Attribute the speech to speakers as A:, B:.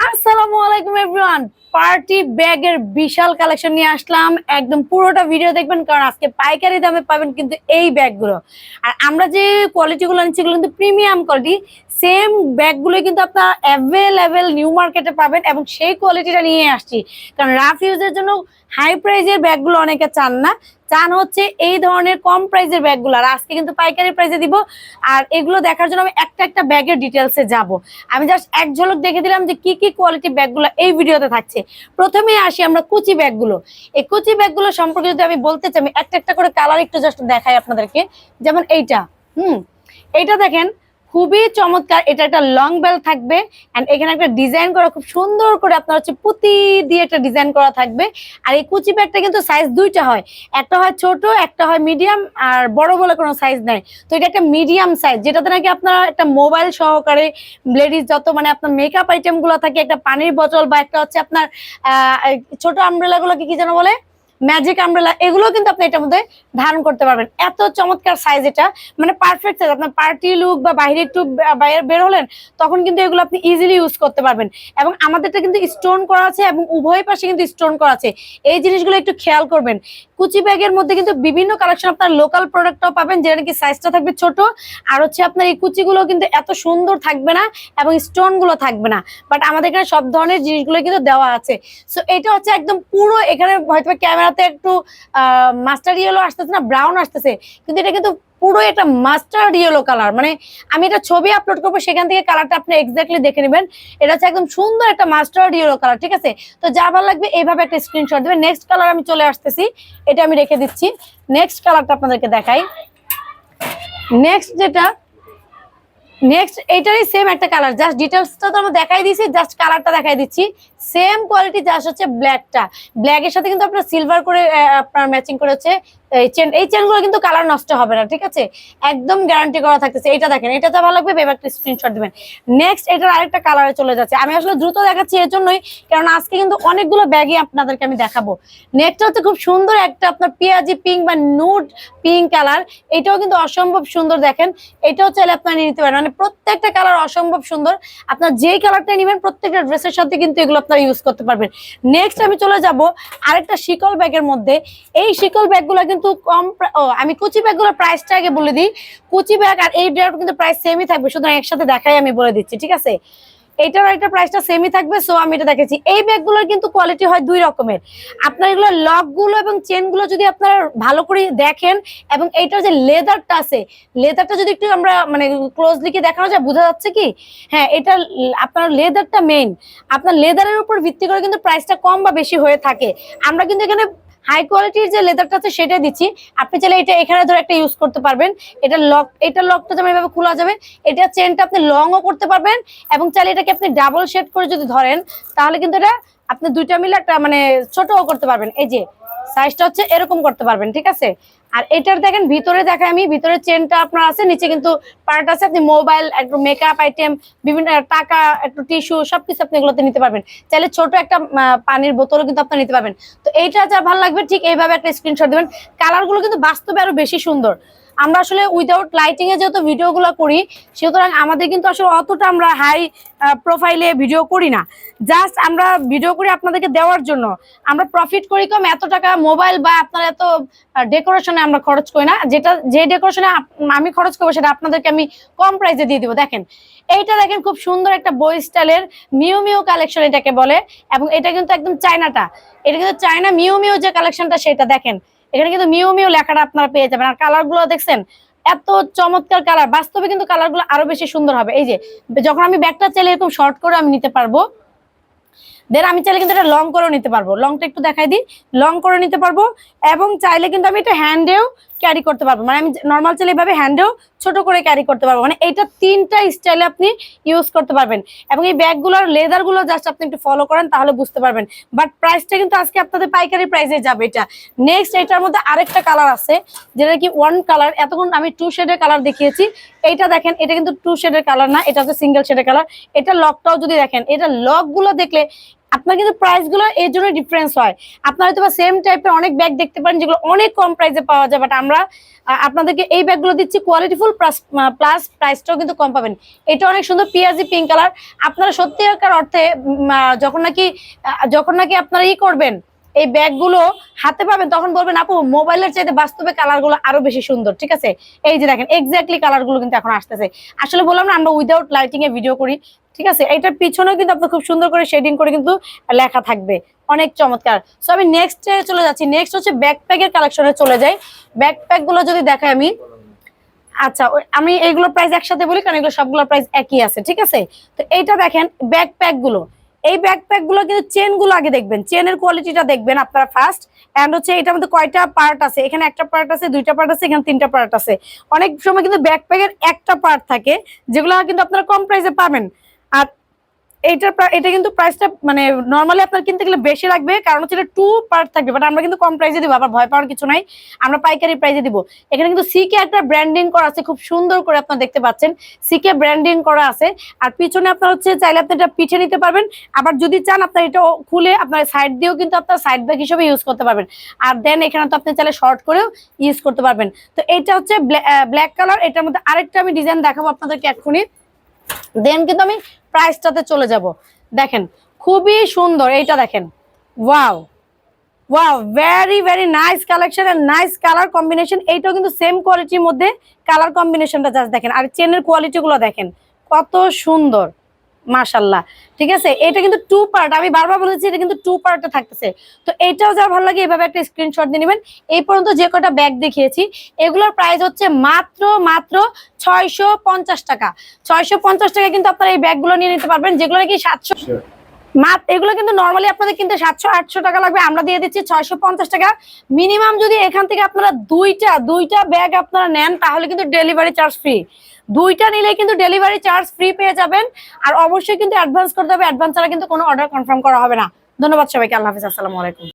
A: আসসালামু আলাইকুম everyone party ব্যাগের বিশাল কালেকশন নিয়ে আসলাম। একদম পুরোটা ভিডিও দেখবেন, কারণ আজকে পাইকারি দামে পাবেন কিন্তু এই ব্যাগগুলো। আর আমরা যে কোয়ালিটিগুলো আনছি, এগুলো কিন্তু প্রিমিয়াম কোয়ালিটি সেম ব্যাগগুলো কিন্তু আপনার অ্যাভেলেবেল নিউ মার্কেটে পাবেন এবং সেই কোয়ালিটিটা নিয়ে আসছি। কারণ রাফ ইউজের জন্য হাই প্রাইজের ব্যাগগুলো অনেকে চান না। চান হচ্ছে এই ধরনের কম প্রাইজের ব্যাগগুলো। আর আজকে কিন্তু পাইকারি প্রাইসে দিব। আর এগুলো দেখার জন্য আমি একটা একটা ব্যাগের ডিটেলসে যাব। আমি জাস্ট এক ঝলক দেখে দিলাম যে কি কি কোয়ালিটি ব্যাগগুলো এই ভিডিওতে থাকছে। প্রথমেই আসি আমরা কুচি ব্যাগগুলো। এই কুচি ব্যাগগুলো সম্পর্কে যদি আমি বলতে চাই, আমি একটা একটা করে কালার একটু জাস্ট দেখাই আপনাদেরকে। যেমন এইটা। হুম। এইটা দেখেন খুবই চমৎকার। এটা একটা লং বেল থাকবে এখানে একটা ডিজাইন করা, খুব সুন্দর করে আপনার হচ্ছে পুঁতি দিয়ে একটা ডিজাইন করা থাকবে। আর এই কুচি ব্যাগটা কিন্তু সাইজ দুইটা হয়। একটা হয় ছোট, একটা হয় মিডিয়াম আর বড় বলে কোনো সাইজ নাই। তো এটা একটা মিডিয়াম সাইজ যেটাতে নাকি আপনার একটা মোবাইল সহকারে লেডিস যত মানে আপনার মেকআপ আইটেমগুলো থাকে, একটা পানির বোতল বা একটা হচ্ছে আপনার ছোট আমব্রেলা গুলোকে কি যেন বলে? ম্যাজিক আমব্রেলা এগুলো কিন্তু আপনি এটার মধ্যে ধারণ করতে পারবেন। এত চমৎকার সাইজ এটা মানে পারফেক্ট সাইজ আপনার পার্টি লুক বা বাইরে একটু বাইরে বের হলেন, তখন কিন্তু এগুলো আপনি ইজিলি ইউজ করতে পারবেন। এবং আমাদেরটা কিন্তু স্টোন করা আছে এবং উভয় পাশে কিন্তু স্টোন করা আছে। এই জিনিসগুলো একটু খেয়াল করবেন। কুচি ব্যাগের মধ্যে কিন্তু বিভিন্ন কালেকশন আপনার লোকাল প্রোডাক্টও পাবেন, যেটা নাকি সাইজটা থাকবে ছোট। আর হচ্ছে আপনার এই কুচিগুলো কিন্তু এত সুন্দর থাকবে না এবং স্টোনগুলো থাকবে না। বাট আমাদের এখানে সব ধরনের জিনিসগুলো কিন্তু দেওয়া আছে। সো এটা হচ্ছে একদম পুরো এখানে হয়তো ক্যামেরাতে একটু মাস্টার ইয়েলো আসতেছে না ব্রাউন আসতেছে। কিন্তু এটা কিন্তু পুরো এটা মাস্টার্ড ইয়েলো কালার মানে আমি এটা ছবি আপলোড করব, সেখান থেকে কালারটা আপনি এক্স্যাক্টলি দেখে নেবেন। এটা হচ্ছে একদম সুন্দর একটা মাস্টার্ড ইয়েলো কালার ঠিক আছে? তো যা ভালো লাগবে, এইভাবে একটা স্ক্রিনশট দেবেন। নেক্সট কালার আমি চলে আসতেছি, এটা আমি রেখে দিচ্ছি। নেক্সট কালারটা আপনাদেরকে দেখাই। নেক্সট যেটা নেক্সট এইটারই সেম একটা কালার জাস্ট ডিটেলসটা তো আমরা দেখাই দিয়েছি জাস্ট কালারটা দেখাই দিচ্ছি। সেম কোয়ালিটি জাস্ট হচ্ছে ব্ল্যাকটা ব্ল্যাকের সাথে কিন্তু আপনার সিলভার করে আপনার ম্যাচিং করে হচ্ছে, এই চেন এই চেনগুলো কিন্তু কালার নষ্ট হবে না, ঠিক আছে? একদম গ্যারান্টি করা থাকতেছে। এটা দেখেন, এটা তো ভালো লাগবে, এবার একটা স্ক্রিনশট দিবেন। নেক্সট এটার আরেকটা কালারে চলে যাচ্ছে। আমি আসলে দ্রুত দেখাচ্ছি এর জন্যই, কারণ আজকে কিন্তু অনেকগুলো ব্যাগই আপনাদেরকে আমি দেখাবো। নেক্সট হচ্ছে খুব সুন্দর একটা আপনার পেঁয়াজি পিঙ্ক বা নুড পিঙ্ক কালার এটাও কিন্তু অসম্ভব সুন্দর, দেখেন। এটাও চাইলে আপনারা নিতে পারেন। মানে প্রত্যেকটা কালার অসম্ভব সুন্দর। আপনার যেই কালারটা নেবেন, প্রত্যেকটা ড্রেসের সাথে কিন্তু এগুলো আপনারা ইউজ করতে পারবেন। নেক্সট আমি চলে যাব আরেকটা শিকল ব্যাগের মধ্যে। এই শিকল ব্যাগগুলো কিন্তু কম আমি কুচি ব্যাগগুলোর প্রাইসটা আগে বলে দিই। কুচি ব্যাগ আর এই ব্যাগ কিন্তু প্রাইস সেমই থাকবে। সুতরাং একসাথে দেখাই আমি বলে দিচ্ছি, ঠিক আছে? এটার একটা প্রাইসটা সেমই থাকবে সো আমি এটা দেখেছি। এই ব্যাগগুলোর কিন্তু কোয়ালিটি হয় দুই রকমের। আপনার এগুলো লকগুলো এবং চেনগুলো যদি আপনারা ভালো করে দেখেন, এবং এইটার যে লেদারটা আছে লেদারটা যদি একটু আমরা মানে ক্লোজলি কি দেখানো যায়, বোঝা যাচ্ছে কি? হ্যাঁ এটা আপনার লেদারটা মেইন আপনার লেদারের উপর ভিত্তি করে কিন্তু প্রাইসটা কম বা বেশি হয়ে থাকে। আমরা কিন্তু এখানে হাই কোয়ালিটির যে লেদারটা আছে, সেটাই দিচ্ছি। আপনি চাইলে এটা এখানে ধরে একটা ইউজ করতে পারবেন। এটা লক এটা লকটা যেমন এভাবে খোলা যাবে, এটা চেনটা আপনি লংও করতে পারবেন এবং চাইলে এটাকে আপনি ডাবল শেড করে যদি ধরেন, তাহলে কিন্তু এটা আপনি দুইটা মিলে একটা মানে ছোটও করতে পারবেন। এই যে সাইজটা হচ্ছে এরকম করতে পারবেন, ঠিক আছে? আর এটার দেখেন, ভিতরে দেখেন আমি, ভিতরে চেনটা আপনার আছে, নিচে কিন্তু পার্ট আছে, আপনি মোবাইল একটু মেকআপ আইটেম বিভিন্ন টাকা, একটু টিস্যু সবকিছু আপনি এগুলোতে নিতে পারবেন। চাইলে ছোট একটা পানির বোতলও কিন্তু আপনি নিতে পারবেন। তো এইটা যা ভালো লাগবে, ঠিক এইভাবে একটা স্ক্রিনশট দেবেন। কালারগুলো কিন্তু বাস্তবে আরও বেশি সুন্দর। আমরা আসলে উইদাউট লাইটিং এ যেহেতু ভিডিওগুলো করি, সুতরাং আমাদের কিন্তু আসলে অতটা আমরা হাই প্রোফাইলে ভিডিও করি না। জাস্ট আমরা ভিডিও করি আপনাদেরকে দেওয়ার জন্য। আমরা প্রফিট করি কম এত টাকা মোবাইল বা আপনার এত ডেকোরেশনে আমরা খরচ করি না। যেটা, যে ডেকোরেশনে আমি খরচ করব সেটা আপনাদেরকে আমি কম প্রাইসে দিয়ে দিব। দেখেন, এইটা দেখেন খুব সুন্দর একটা বই স্টাইলের মিউ মিউ কালেকশন এটাকে বলে, এবং এটা কিন্তু একদম চায়নাটা। এটা কিন্তু চায়না মিউ মিউ যে কালেকশনটা সেটা দেখেন। এখানে কিন্তু মিউ মিউ লেখাটা আপনারা পেয়ে যাবেন। আর কালারগুলো দেখছেন, এত চমৎকার কালার বাস্তবে কিন্তু কালারগুলো আরও বেশি সুন্দর হবে। এই যে, যখন আমি ব্যাগটা চাইলে এরকম শর্ট করে আমি নিতে পারব দেন আমি চাইলে কিন্তু এটা লং করেও নিতে পারব। লংটা একটু দেখাই দিই। লং করে নিতে পারব, এবং চাইলে কিন্তু আমি এটা হ্যান্ডেও ক্যারি করতে পারব। মানে আমি নর্মাল চাইলে এভাবে হ্যান্ডেও ছোট করে ক্যারি করতে পারব। মানে এইটা তিনটা স্টাইলে আপনি ইউজ করতে পারবেন। এবং এই ব্যাগগুলোর লেদারগুলো জাস্ট আপনি একটু ফলো করেন, তাহলে বুঝতে পারবেন। বাট প্রাইসটা কিন্তু আজকে আপনাদের পাইকারি প্রাইসে যাবে এটা। নেক্সট এটার মধ্যে আরেকটা কালার আছে, যেটা কি ওয়ান কালার এতক্ষণ আমি টু শেডের কালার দেখিয়েছি। এইটা দেখেন, এটা কিন্তু টু শেডের কালার না, এটা হচ্ছে সিঙ্গেল শেডের কালার এটা লকটাও যদি দেখেন, এটা লকগুলো দেখলে আপনার কিন্তু প্রাইসগুলো এর জন্য ডিফারেন্স হয়। আপনারা হয়তো সেম টাইপের অনেক ব্যাগ দেখতে পারেন যেগুলো অনেক কম প্রাইসে পাওয়া যায় বাট আমরা আপনাদেরকে এই ব্যাগগুলো দিচ্ছি কোয়ালিটিফুল প্লাস প্রাইসটাও কিন্তু কম পাবেন। এটা অনেক সুন্দর পিয়াজি পিঙ্ক কালার আপনারা সত্যিকার অর্থে যখন নাকি যখন নাকি আপনারা ই করবেন এই ব্যাগগুলো হাতে পাবেন, তখন বলবেন, আপু, মোবাইলের চাইতে বাস্তবে কালারগুলো আরও বেশি সুন্দর। ঠিক আছে? এই যে দেখেন এক্স্যাক্টলি কালারগুলো কিন্তু এখন আসতেছে। আসলে বললাম না, আমরা উইদাউট লাইটিং এ ভিডিও করি, ঠিক আছে? এটার পিছনেও কিন্তু আপনার খুব সুন্দর করে শেডিং করে কিন্তু লেখা থাকবে। অনেক চমৎকার। সো আমি নেক্সট চলে যাচ্ছি। নেক্সট হচ্ছে ব্যাকপ্যাকের কালেকশনে চলে যাই। ব্যাকপ্যাকগুলো যদি দেখাই আমি। আচ্ছা আমি এইগুলো প্রাইস একসাথে বলি, কারণ এগুলো সবগুলো প্রাইস একই আছে, ঠিক আছে? তো এইটা দেখেন ব্যাকপ্যাকগুলো। এই ব্যাকপ্যাকগুলো কিন্তু চেনগুলো আগে দেখবেন চেনের কোয়ালিটিটা দেখবেন আপনারা ফার্স্ট এন্ড হচ্ছে এটার মধ্যে কয়টা পার্ট আছে? এখানে একটা পার্ট আছে, দুইটা পার্ট আছে, এখানে তিনটা পার্ট আছে। অনেক সময় কিন্তু ব্যাকপ্যাকের একটা পার্ট থাকে, যেগুলো কিন্তু আপনারা কম প্রাইসে পাবেন। আর এইটার প্রা- এটা কিন্তু প্রাইসটা মানে নর্মালি আপনার কিনতে গেলে বেশি লাগবে। কারণ হচ্ছে টু পার্ট থাকবে। বাট আমরা কিন্তু কম প্রাইসে দিব, আবার ভয় পাওয়ার কিছু নাই। আমরা পাইকারি প্রাইসে দিব। এখানে কিন্তু সিকে একটা ব্র্যান্ডিং করা আছে, খুব সুন্দর করে আপনারা দেখতে পাচ্ছেন। সিকে ব্র্যান্ডিং করা আছে। আর পিছনে আপনার হচ্ছে চাইলে আপনি এটা পিঠে নিতে পারবেন। আবার যদি চান, আপনার এটা খুলে আপনার সাইড দিয়েও কিন্তু আপনার সাইড ব্যাগ হিসেবে ইউজ করতে পারবেন। আর দেন এখানে তো আপনি চাইলে শর্ট করেও ইউজ করতে পারবেন। তো এটা হচ্ছে ব্ল্যাক কালার এটার মধ্যে আরেকটা আমি ডিজাইন দেখাবো আপনাদেরকে এক্ষুনি। দেন কিন্তু আমি প্রাইসটাতে চলে যাব। দেখেন, খুবই সুন্দর, এইটা দেখেন। Wow wow very very nice collection and nice colour combination এইটাও কিন্তু সেম কোয়ালিটির মধ্যে কালার কম্বিনেশনটা জাস্ট দেখেন। আর চেনের কোয়ালিটিগুলো দেখেন। কত সুন্দর। মাশাল্লাহ ঠিক আছে? এটা কিন্তু টু পার্ট আমি বারবার বলেছি এটা কিন্তু টু পার্টে থাকতেছে। তো এটাও যার ভালো লাগে, এভাবে একটা স্ক্রিনশট দিয়ে নেবেন। এই পর্যন্ত যে কটা ব্যাগ দেখিয়েছি, এগুলোর প্রাইস হচ্ছে মাত্র মাত্র ছয়শো পঞ্চাশ টাকা। ছয়শো পঞ্চাশ টাকা কিন্তু আপনারা এই ব্যাগগুলো নিয়ে নিতে পারবেন, যেগুলো নাকি সাতশো এগুলো কিন্তু নর্মালি আপনাদের কিনতে সাতশো, আটশো টাকা লাগবে। আমরা দিয়ে দিচ্ছি ছয়শো পঞ্চাশ টাকা। মিনিমাম যদি এখান থেকে আপনারা দুইটা দুইটা ব্যাগ আপনারা নেন, তাহলে কিন্তু ডেলিভারি চার্জ ফ্রি দুইটা নিলে কিন্তু ডেলিভারি চার্জ ফ্রি পেয়ে যাবেন। আর অবশ্যই কিন্তু অ্যাডভান্স করতে হবে অ্যাডভান্স ছাড়া কিন্তু কোনো অর্ডার কনফার্ম করা হবে না। ধন্যবাদ সবাইকে। আল্লাহ হাফিজ। আসসালামু আলাইকুম।